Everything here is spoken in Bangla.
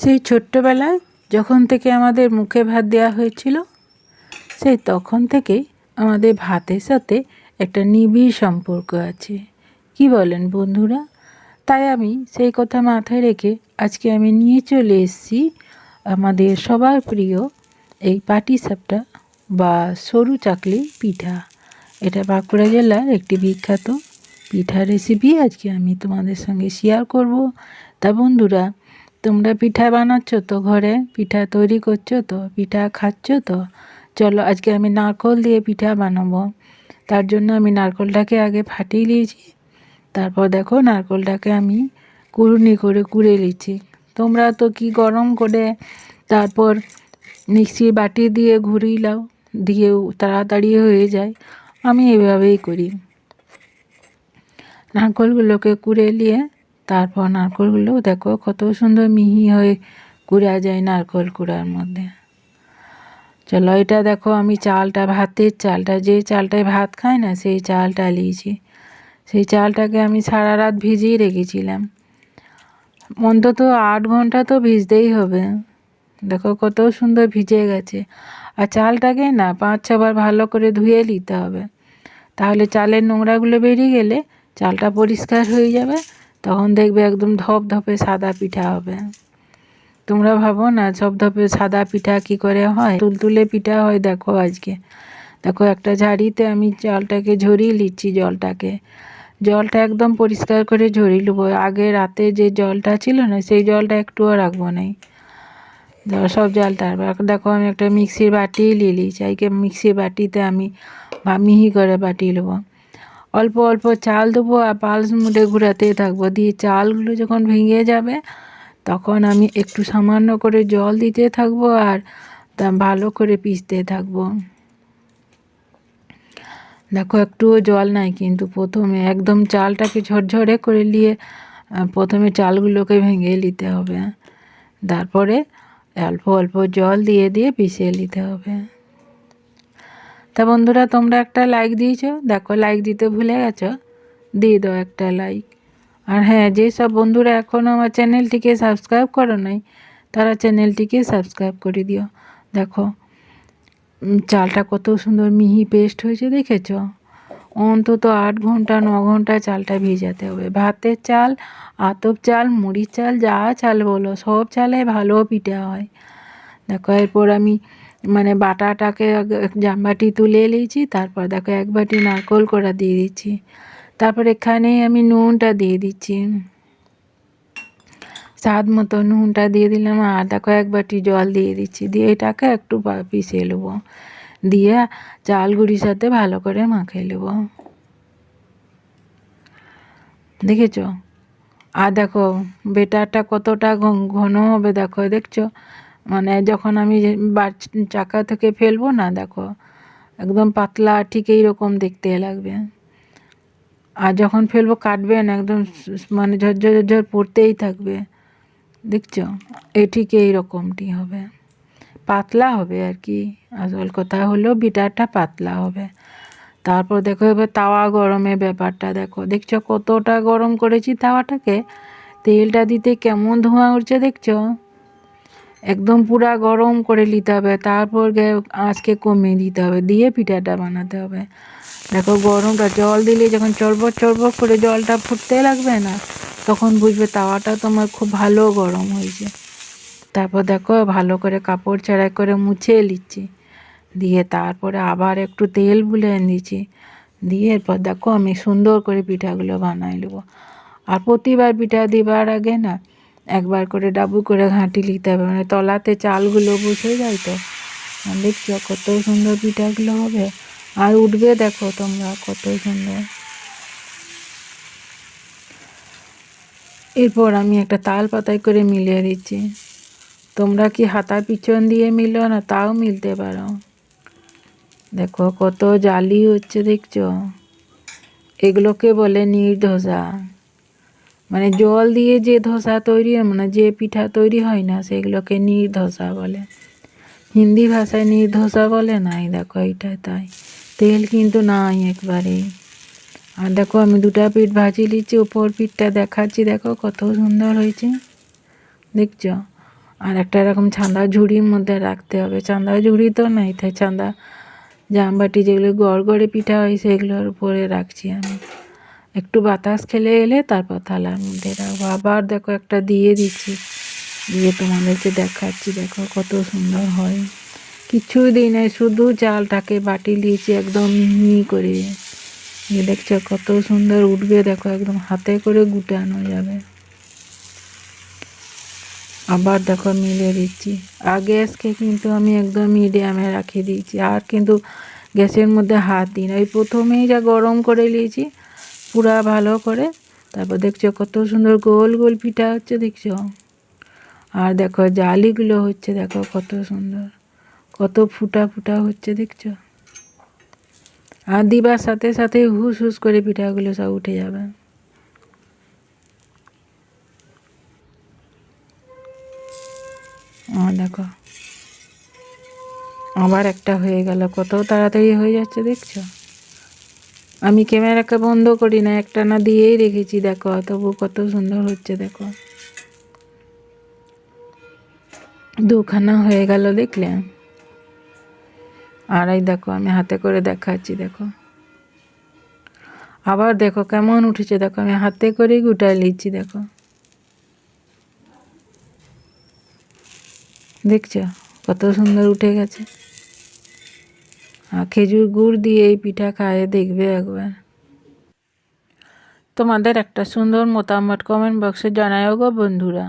সেই ছোট্টবেলায় যখন থেকে আমাদের মুখে ভাত দেওয়া হয়েছিল, সেই তখন থেকেই আমাদের ভাতের সাথে একটা নিবিড় সম্পর্ক আছে। কি বলেন বন্ধুরা? তাই আমি সেই কথা মাথায় রেখে আজকে আমি নিয়ে চলে এসেছি আমাদের সবার প্রিয় এই পাটিসাপটা বা সরু চাকলি পিঠা। এটা বাঁকুড়া জেলার একটি বিখ্যাত পিঠা রেসিপি আজকে আমি তোমাদের সঙ্গে শেয়ার করব। তা বন্ধুরা তোমরা পিঠা বানাচ্ছ তো ঘরে? পিঠা তৈরি করছ তো? পিঠা খাচ্ছ তো? চলো আজকে আমি নারকল দিয়ে পিঠা বানাবো। তার জন্য আমি নারকলটাকে আগে ফাটিয়ে নিয়েছি। তারপর দেখো নারকলটাকে আমি কুড়ুনি করে কুড়ে নিচ্ছি। তোমরা তো কি গরম করে তারপর মিক্সি বাটি দিয়ে ঘুরিয়ে লাও দিয়েও তাড়াতাড়ি হয়ে যায়। আমি এভাবেই করি। নারকলগুলোকে কুড়ে নিয়ে তারপর নারকলগুলো দেখো কত সুন্দর মিহি হয়ে কুড়া যায় নারকল কুড়ার মধ্যে। চলো এটা দেখো আমি চালটা ভাতের চালটা, যে চালটায় ভাত খায় না সেই চালটা নিয়েছি সেই চালটাকে আমি সারা রাত ভিজিয়ে রেখেছিলাম। অন্তত আট ঘণ্টা তো ভিজতেই হবে। দেখো কত সুন্দর ভিজে গেছে। আর চালটাকে না পাঁচ ছবার ভালো করে ধুয়ে নিতে হবে। তাহলে চালের নোংরাগুলো বেরিয়ে গেলে চালটা পরিষ্কার হয়ে যাবে। তখন দেখবে একদম ধপ ধপে সাদা পিঠা হবে। তোমরা ভাবো না সব ধপে সাদা পিঠা কি করে হয়? তুলতুলে পিঠা হয়, দেখো আজকে। দেখো একটা ঝাড়িতে আমি জলটাকে ঝরিয়ে নিচ্ছি জলটাকে। জলটা একদম পরিষ্কার করে ঝরিয়ে নেব। আগে রাতে যে জলটা ছিল না, সেই জলটা একটুও রাখব নাই। সব জল তারপর দেখো আমি একটা মিক্সির বাটি নিলি চাইকে মিক্সির বাটিতে আমি মিহি করে বাটি নেব। অল্প অল্প চাল দেবো আর পালস মুড়ে ঘুরাতে থাকব। দিয়ে চালগুলো যখন ভেঙে যাবে, তখন আমি একটু সামান্য করে জল দিতে থাকব আর তা ভালো করে পিষতে থাকব। দেখো, একটুও জল নাই কিন্তু প্রথমে একদম চালটাকে ঝরঝরে করে নিয়ে প্রথমে চালগুলোকে ভেঙে নিতে হবে। তারপরে অল্প অল্প জল দিয়ে দিয়ে পিষিয়ে নিতে হবে। তা বন্ধুরা, তোমরা একটা লাইক দিয়েছ? দেখো লাইক দিতে ভুলে গেছো? দিয়ে দাও একটা লাইক আর হ্যাঁ যেসব বন্ধুরা এখনও আমার চ্যানেলটিকে সাবস্ক্রাইব করো নাই, তারা চ্যানেলটিকে সাবস্ক্রাইব করে দিও। দেখো চালটা কত সুন্দর মিহি পেস্ট হয়েছে, দেখেছ? অন্তত আট ঘণ্টা, ন ঘণ্টা চালটা ভিজাতে হবে। ভাতের চাল, আতপ চাল, মুড়ির চাল, যা চাল বলো, সব চালে ভালো পিঠা হয়। দেখো, এরপর আমি মানে বাটাটাকে জামবাটি তুলে নিয়েছি তারপর দেখো এক বাটি নারকোল করা দিয়ে দিচ্ছি। তারপর এখানে আমি নুনটা দিয়ে দিচ্ছি। স্বাদ মতো নুনটা দিয়ে দিলাম আর দেখো এক বাটি জল দিয়ে দিচ্ছি। দিয়ে এটাকে একটু পিষে নেব। দিয়ে চাল গুঁড়ির সাথে ভালো করে মাখিয়ে নেব। দেখেছ? আর দেখো বেটারটা কতটা ঘন হবে, দেখো, দেখছ? মানে যখন আমি চাকা থেকে ফেলব না, দেখো, একদম পাতলা ঠিক এইরকম দেখতে লাগবে। আর যখন ফেলব কাটবেন একদম মানে ঝরঝর ঝরঝর পড়তেই থাকবে। দেখছ? এ ঠিক এইরকমটি হবে। পাতলা হবে আর কি। আসল কথা হলো, বিটারটা পাতলা হবে। তারপর দেখো, এবার তাওয়া গরমের ব্যাপারটা দেখো। দেখছ কতটা গরম করেছি তাওয়াটাকে? তেলটা দিতে কেমন ধোঁয়া উঠছে, দেখছ? একদম পুরা গরম করে নিতে হবে, তারপর আঁচকে কমিয়ে দিতে হবে, দিয়ে পিঠাটা বানাতে হবে। দেখো গরমটা, জল দিলে যখন চরবর চরবর করে জলটা ফুটতে লাগবে না, তখন বুঝবে তাওয়াটা তোমার খুব ভালো গরম হয়েছে। তারপর দেখো ভালো করে কাপড় ছাড়াই করে মুছে নিচ্ছি। দিয়ে তারপরে আবার একটু তেল বুলে দিচ্ছি দিয়ে এরপর দেখো আমি সুন্দর করে পিঠাগুলো বানাই নেব। আর প্রতিবার পিঠা দিবার আগে না একবার করে ডাবু করে ঘাঁটি নিতে হবে। মানে তলাতে চালগুলো বসে যায় তো। দেখছ কত সুন্দর পিঠাগুলো হবে। আর উঠবে দেখো তোমরা কত সুন্দর। এরপর আমি একটা তাল পাতায় করে মিলিয়ে দিচ্ছি। তোমরা কি হাতা পিছন দিয়ে মিলো না তাও মিলতে পারো। দেখো কত জালি হচ্ছে দেখছ। এগুলোকে বলে নির্ধসা মানে জল দিয়ে যে ধোসা তৈরি মানে যে পিঠা তৈরি হয় না, সেগুলোকে নির্ধসা বলে। হিন্দি ভাষায় নির্ধসা বলে নাই, দেখো এইটা তাই। তেল কিন্তু নাই একবারেই আর দেখো আমি দুটা পিঠ ভাজি নিচ্ছি উপর পিঠটা দেখাচ্ছি, দেখো কত সুন্দর হয়েছে। দেখছ? আর একটা এরকম ছান্দা ঝুড়ির মধ্যে রাখতে হবে। চাঁদা ঝুড়ি তো নাই, তাই চান্দা জামবাটি যেগুলো গড় গড়ে পিঠা হয়, সেগুলোর উপরে রাখছি আমি। একটু বাতাস খেলে এলে তারপর থালার মধ্যে রাখব আবার দেখো একটা দিয়ে দিচ্ছি। দিয়ে তোমাদেরকে দেখাচ্ছি, দেখো কত সুন্দর হয়। কিছুই দিই নাই, শুধু চালটাকে বাটি দিয়েছি একদম মিহি করে। দিয়ে দেখছ কত সুন্দর উঠবে, দেখো একদম হাতে করে গুটানো যাবে। আবার দেখো মিলে দিচ্ছি। আর গ্যাসকে কিন্তু আমি একদম মিডিয়ামে রাখিয়ে দিয়েছি, আর কিন্তু গ্যাসের মধ্যে হাত দিই না। ওই প্রথমেই যা গরম করে নিয়েছি পুরা ভালো করে। তারপর দেখছ কত সুন্দর গোল গোল পিঠা হচ্ছে, দেখছ? আর দেখো জালিগুলো হচ্ছে, দেখো কত সুন্দর। কত ফুটা ফুটা হচ্ছে, দেখছ? আর দিবার সাথে সাথে হুস হুস করে পিঠাগুলো সব উঠে যাবে। দেখো, আবার একটা হয়ে গেল। কত তাড়াতাড়ি হয়ে যাচ্ছে, দেখছ? আমি ক্যামেরাকে বন্ধ করি না, একটা না দিয়েই রেখেছি, দেখো, তবু কত সুন্দর হচ্ছে, দেখো। দুখানা হয়ে গেল, দেখলে? আর এই দেখো, আমি হাতে করে দেখাচ্ছি, দেখো। আবার দেখো কেমন উঠেছে, দেখো, আমি হাতে করেই গুটাই নিচ্ছি, দেখো। দেখছ? কত সুন্দর উঠে গেছে। খেজুর গুড় দিয়ে এই পিঠা খায়ে, দেখবে একবার। তোমাদের একটা সুন্দর মতামত কমেন্ট বক্সে জানায়ও গো বন্ধুরা।